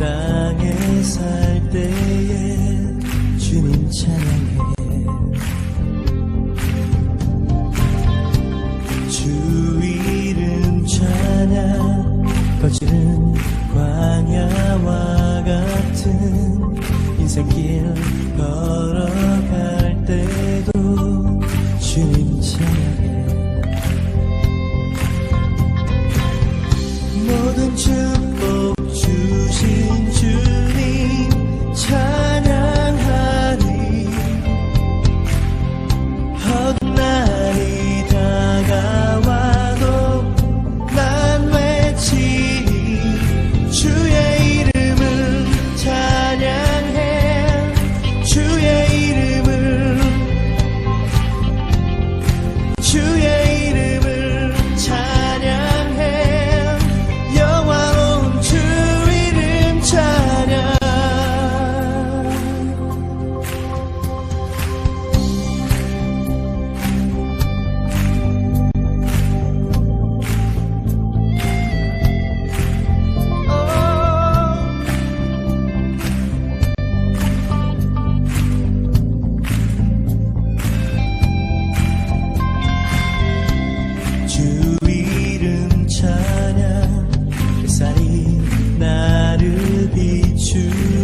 땅에 살 때에 주님 찬양해. 주 이름 찬양 거칠은 광야와 같은 인생길 걸어갈 때도 주님 찬양해. 모든 주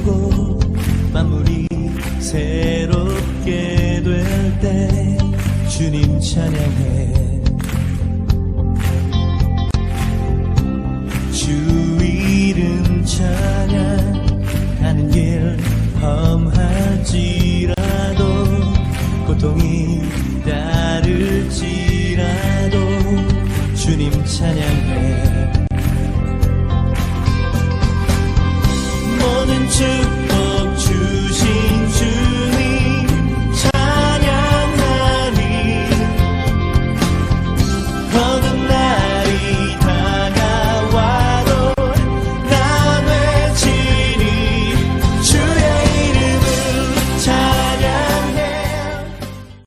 비추고 만물이 새롭게 될 때 주님 찬양해. 주 이름 찬양 가는 길 험할지라도 고통이 to